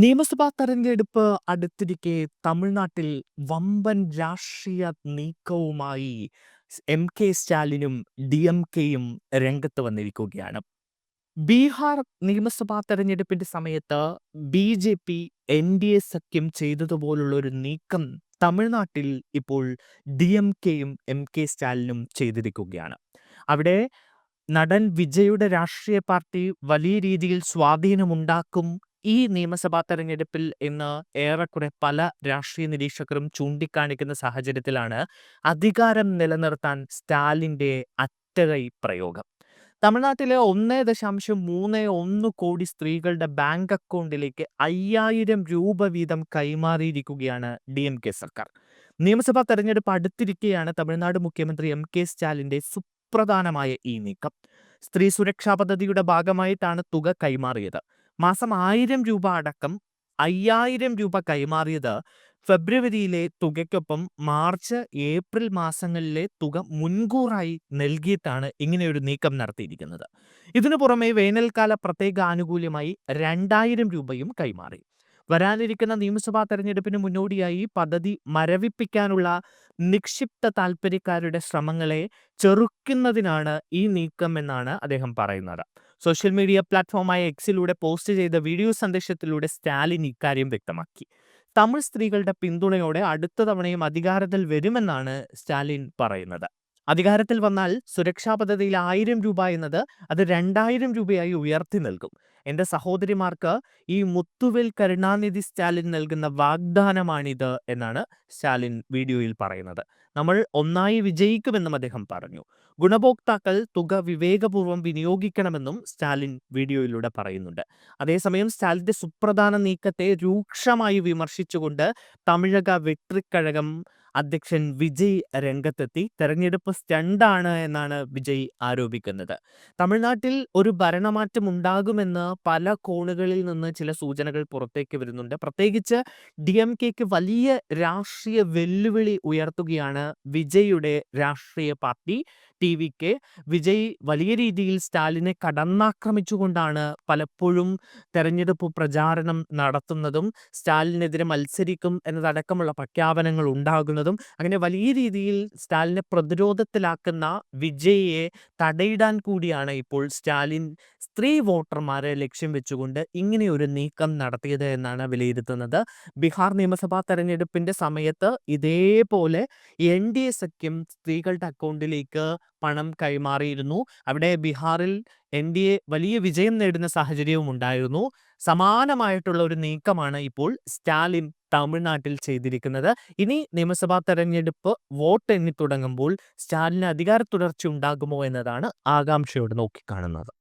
നിയമസഭാ തെരഞ്ഞെടുപ്പ് അടുത്തിരിക്കെ തമിഴ്നാട്ടിൽ വമ്പൻ രാഷ്ട്രീയ നീക്കവുമായി എം കെ സ്റ്റാലിനും ഡി എം കെയും രംഗത്ത് വന്നിരിക്കുകയാണ്. ബീഹാർ നിയമസഭാ തെരഞ്ഞെടുപ്പിന്റെ സമയത്ത് B J P N D A സഖ്യം ചെയ്തതുപോലുള്ള ഒരു നീക്കം തമിഴ്നാട്ടിൽ ഇപ്പോൾ ഡി എം കെയും എം കെ സ്റ്റാലിനും ചെയ്തിരിക്കുകയാണ്. അവിടെ നടൻ വിജയുടെ രാഷ്ട്രീയ പാർട്ടി വലിയ രീതിയിൽ സ്വാധീനമുണ്ടാക്കും ഈ നിയമസഭാ തെരഞ്ഞെടുപ്പിൽ ഇന്ന് ഏറെക്കുറെ പല രാഷ്ട്രീയ നിരീക്ഷകരും ചൂണ്ടിക്കാണിക്കുന്ന സാഹചര്യത്തിലാണ് അധികാരം നിലനിർത്താൻ സ്റ്റാലിന്റെ അറ്റകൈ പ്രയോഗം. തമിഴ്നാട്ടിലെ ഒന്ന് ദശാംശം മൂന്ന് ഒന്ന് കോടി സ്ത്രീകളുടെ ബാങ്ക് അക്കൗണ്ടിലേക്ക് അയ്യായിരം രൂപ വീതം കൈമാറിയിരിക്കുകയാണ് ഡി എം കെ സർക്കാർ. നിയമസഭാ തെരഞ്ഞെടുപ്പ് അടുത്തിരിക്കെയാണ് തമിഴ്നാട് മുഖ്യമന്ത്രി എം കെ സ്റ്റാലിന്റെ സുപ്രധാനമായ ഈ നീക്കം. സ്ത്രീ സുരക്ഷാ പദ്ധതിയുടെ ഭാഗമായിട്ടാണ് തുക കൈമാറിയത്. മാസം ആയിരം രൂപ അടക്കം അയ്യായിരം രൂപ കൈമാറിയത് ഫെബ്രുവരിയിലെ തുകയ്ക്കൊപ്പം മാർച്ച് ഏപ്രിൽ മാസങ്ങളിലെ തുക മുൻകൂറായി നൽകിയിട്ടാണ് ഇങ്ങനെയൊരു നീക്കം നടത്തിയിരിക്കുന്നത്. ഇതിനു പുറമെ വേനൽക്കാല പ്രത്യേക ആനുകൂല്യമായി രണ്ടായിരം രൂപയും കൈമാറി. വരാനിരിക്കുന്ന നിയമസഭാ തെരഞ്ഞെടുപ്പിന് മുന്നോടിയായി പദ്ധതി മരവിപ്പിക്കാനുള്ള നിക്ഷിപ്ത താൽപ്പര്യക്കാരുടെ ശ്രമങ്ങളെ ചെറുക്കുന്നതിനാണ് ഈ നീക്കം എന്നാണ് അദ്ദേഹം പറയുന്നത്. സോഷ്യൽ മീഡിയ പ്ലാറ്റ്ഫോമായ എക്സിലൂടെ പോസ്റ്റ് ചെയ്ത വീഡിയോ സന്ദേശത്തിലൂടെ സ്റ്റാലിൻ ഇക്കാര്യം വ്യക്തമാക്കി. തമിഴ് സ്ത്രീകളുടെ പിന്തുണയോടെ അടുത്ത തവണയും അധികാരത്തിൽ വരുമെന്നാണ് സ്റ്റാലിൻ പറയുന്നത്. അധികാരത്തിൽ വന്നാൽ സുരക്ഷാ പദ്ധതിയിൽ ആയിരം രൂപ എന്നത് അത് രണ്ടായിരം രൂപയായി ഉയർത്തി നൽകും. എന്റെ സഹോദരിമാർക്ക് ഈ മുത്തുവിൽ കരുണാനിധി സ്റ്റാലിൻ നൽകുന്ന വാഗ്ദാനമാണിത് എന്നാണ് സ്റ്റാലിൻ വീഡിയോയിൽ പറയുന്നത്. നമ്മൾ ഒന്നായി വിജയിക്കുമെന്നും അദ്ദേഹം പറഞ്ഞു. ഗുണഭോക്താക്കൾ തുക വിവേകപൂർവം വിനിയോഗിക്കണമെന്നും സ്റ്റാലിൻ വീഡിയോയിലൂടെ പറയുന്നുണ്ട്. അതേസമയം സ്റ്റാലിന്റെ സുപ്രധാന നീക്കത്തെ രൂക്ഷമായി വിമർശിച്ചുകൊണ്ട് തമിഴക വെട്രിക്കഴകം അധ്യക്ഷൻ വിജയ് രംഗത്തെത്തി. തെരഞ്ഞെടുപ്പ് സ്റ്റണ്ടാണ് എന്നാണ് വിജയ് ആരോപിക്കുന്നത്. തമിഴ്നാട്ടിൽ ഒരു ഭരണമാറ്റം ഉണ്ടാകുമെന്ന് പല കോണുകളിൽ നിന്ന് ചില സൂചനകൾ പുറത്തേക്ക് വരുന്നുണ്ട്. പ്രത്യേകിച്ച് ഡി എം കെക്ക് വലിയ രാഷ്ട്രീയ വെല്ലുവിളി ഉയർത്തുകയാണ് വിജയുടെ രാഷ്ട്രീയ പാർട്ടി ടി വിക്ക് വിജയ് വലിയ രീതിയിൽ സ്റ്റാലിനെ കടന്നാക്രമിച്ചുകൊണ്ടാണ് പലപ്പോഴും തെരഞ്ഞെടുപ്പ് പ്രചാരണം നടത്തുന്നതും സ്റ്റാലിനെതിരെ മത്സരിക്കും എന്നതടക്കമുള്ള പ്രഖ്യാപനങ്ങൾ ഉണ്ടാകുന്നതും അങ്ങനെ വലിയ രീതിയിൽ സ്റ്റാലിനെ പ്രതിരോധത്തിലാക്കുന്ന വിജയിയെ തടയിടാൻ കൂടിയാണ് ഇപ്പോൾ സ്റ്റാലിൻ സ്ത്രീ വോട്ടർമാരെ ലക്ഷ്യം വെച്ചുകൊണ്ട് ഇങ്ങനെ ഒരു നീക്കം നടത്തിയത് എന്നാണ് വിലയിരുത്തുന്നത്. ബീഹാർ നിയമസഭാ തെരഞ്ഞെടുപ്പിന്റെ സമയത്ത് ഇതേപോലെ എൻ ഡി എ സഖ്യം സ്ത്രീകളുടെ അക്കൗണ്ടിലേക്ക് പണം കൈമാറിയിരുന്നു. അവിടെ ബീഹാറിൽ എൻ ഡി എ വലിയ വിജയം നേടുന്ന സാഹചര്യവും ഉണ്ടായിരുന്നു. സമാനമായിട്ടുള്ള ഒരു നീക്കമാണ് ഇപ്പോൾ സ്റ്റാലിൻ തമിഴ്നാട്ടിൽ ചെയ്തിരിക്കുന്നത്. ഇനി നിയമസഭാ തെരഞ്ഞെടുപ്പ് വോട്ട് എണ്ണി തുടങ്ങുമ്പോൾ സ്റ്റാലിന് അധികാര തുടർച്ച ഉണ്ടാകുമോ എന്നതാണ് ആകാംക്ഷയോട് നോക്കിക്കാണുന്നത്.